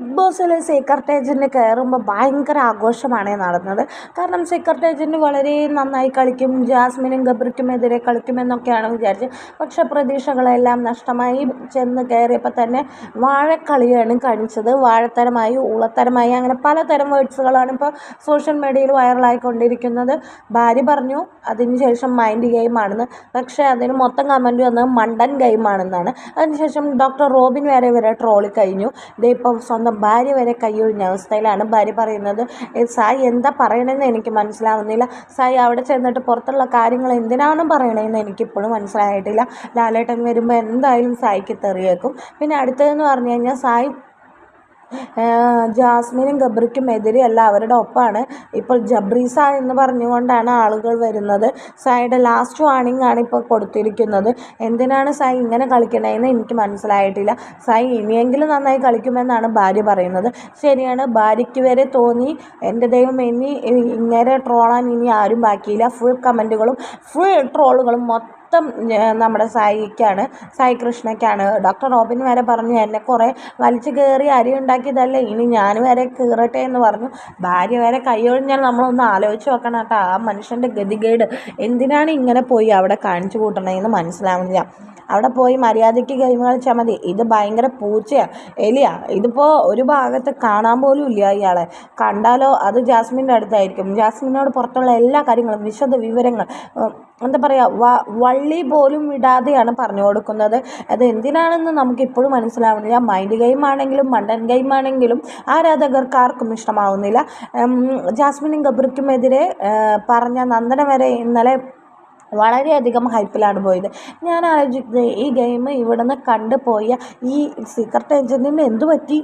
Big ബോസിൽ secret കയറുമ്പോൾ ഭയങ്കര ആഘോഷമാണ് നടന്നത്. കാരണം സീക്രട്ട് വളരെ നന്നായി കളിക്കും ജാസ്മിനും ഗബ്രിക്കുമെതിരെ കളിക്കുമെന്നൊക്കെയാണ് വിചാരിച്ചത്. പക്ഷേ പ്രതീക്ഷകളെല്ലാം നഷ്ടമായി ചെന്ന് കയറിയപ്പോൾ തന്നെ വാഴക്കളിയാണ് കാണിച്ചത്. വാഴത്തരമായി ഊളത്തരമായി അങ്ങനെ പലതരം വേർഡ്സുകളാണ് ഇപ്പോൾ സോഷ്യൽ മീഡിയയിൽ വൈറലായിക്കൊണ്ടിരിക്കുന്നത്. ഭാര്യ പറഞ്ഞു അതിന് ശേഷം മൈൻഡ് ഗെയിമാണെന്ന് പക്ഷേ അതിന് മൊത്തം കമന്റ് വന്നത് മണ്ടൻ ഗെയിമാണെന്നാണ് അതിനുശേഷം ഡോക്ടർ റോബിൻ വരെ വരെ ട്രോളി കഴിഞ്ഞു. ദേ ഇപ്പോൾ സ്വന്തം ഭാര്യ വരെ കൈയൊഴിഞ്ഞ അവസ്ഥയിലാണ് ഭാര്യ പറയുന്നത്. സായി എന്താ പറയണമെന്ന് എനിക്ക് മനസ്സിലാവുന്നില്ല. സായി അവിടെ ചെന്നിട്ട് പുറത്തുള്ള കാര്യങ്ങൾ എന്തിനാണ് പറയണതെന്ന് എനിക്കിപ്പോഴും മനസ്സിലായിട്ടില്ല. ലാലേട്ടൻ വരുമ്പോൾ എന്തായാലും സായിക്ക് തെറിയേക്കും. പിന്നെ അടുത്തതെന്ന് പറഞ്ഞു കഴിഞ്ഞാൽ സായി ജാസ്മിനും ഗബ്രിക്കും എതിരെയല്ല അവരുടെ ഒപ്പമാണ് ഇപ്പോൾ ജബ്രീസ എന്ന് പറഞ്ഞുകൊണ്ടാണ് ആളുകൾ വരുന്നത്. സായിയുടെ ലാസ്റ്റ് വാണിംഗ് ആണ് ഇപ്പോൾ കൊടുത്തിരിക്കുന്നത്. എന്തിനാണ് സായി ഇങ്ങനെ കളിക്കണതെന്ന് എനിക്ക് മനസ്സിലായിട്ടില്ല. സായി ഇനിയെങ്കിലും നന്നായി കളിക്കുമെന്നാണ് ഭാര്യ പറയുന്നത്. ശരിയാണ് ഭാര്യയ്ക്ക് വരെ തോന്നി. എന്റെ ദൈവം ഇനി ഇങ്ങനെ ട്രോളാൻ ഇനി ആരും ബാക്കിയില്ല. ഫുൾ കമന്റുകളും ഫുൾ ട്രോളുകളും മൊത്തം നമ്മുടെ സായിക്കാണ് സായി കൃഷ്ണയ്ക്കാണ് ഡോക്ടർ റോബിൻ വരെ പറഞ്ഞു എന്നെ കുറേ വലിച്ചു കയറി അരി ഉണ്ടാക്കിയതല്ലേ ഇനി ഞാൻ വരെ കീറട്ടെ എന്ന് പറഞ്ഞു. ഭാര്യ വരെ കൈയൊഴിഞ്ഞാൽ നമ്മളൊന്ന് ആലോചിച്ച് നോക്കണം കേട്ടോ. ആ മനുഷ്യന്റെ ഗതികേട് എന്തിനാണ് ഇങ്ങനെ പോയി അവിടെ കാണിച്ചു കൂട്ടണതെന്ന് മനസ്സിലാവുന്നില്ല. അവിടെ പോയി മര്യാദയ്ക്ക് ഗെയിം കളിച്ചാൽ മതി. ഇത് ഭയങ്കര പൂച്ചയാണ് എലിയാ ഇതിപ്പോൾ ഒരു ഭാഗത്ത് കാണാൻ പോലും ഇല്ല ഇയാളെ. കണ്ടാലോ അത് ജാസ്മിന്റെ അടുത്തായിരിക്കും. ജാസ്മിനോട് പുറത്തുള്ള എല്ലാ കാര്യങ്ങളും വിശദ വിവരങ്ങൾ എന്താ പറയുക വ വള്ളി പോലും വിടാതെയാണ് പറഞ്ഞു കൊടുക്കുന്നത്. അത് എന്തിനാണെന്ന് നമുക്കിപ്പോഴും മനസ്സിലാവുന്നില്ല. മൈൻഡ് ഗെയിം ആണെങ്കിലും മണ്ടൻ ഗെയിം ആണെങ്കിലും ആരാധകർക്ക് ആർക്കും ഇഷ്ടമാവുന്നില്ല ജാസ്മിനും ഗബ്രിക്കുമെതിരെ പറഞ്ഞ നന്ദന വരെ ഇന്നലെ വളരെയധികം ഹൈപ്പിലാണ് പോയത്. ഞാൻ ആലോചിക്കുന്നത് ഈ ഗെയിം ഇവിടുന്ന് കണ്ടു പോയ ഈ സീക്രട്ട് ഏജന്റിന് എന്തു പറ്റി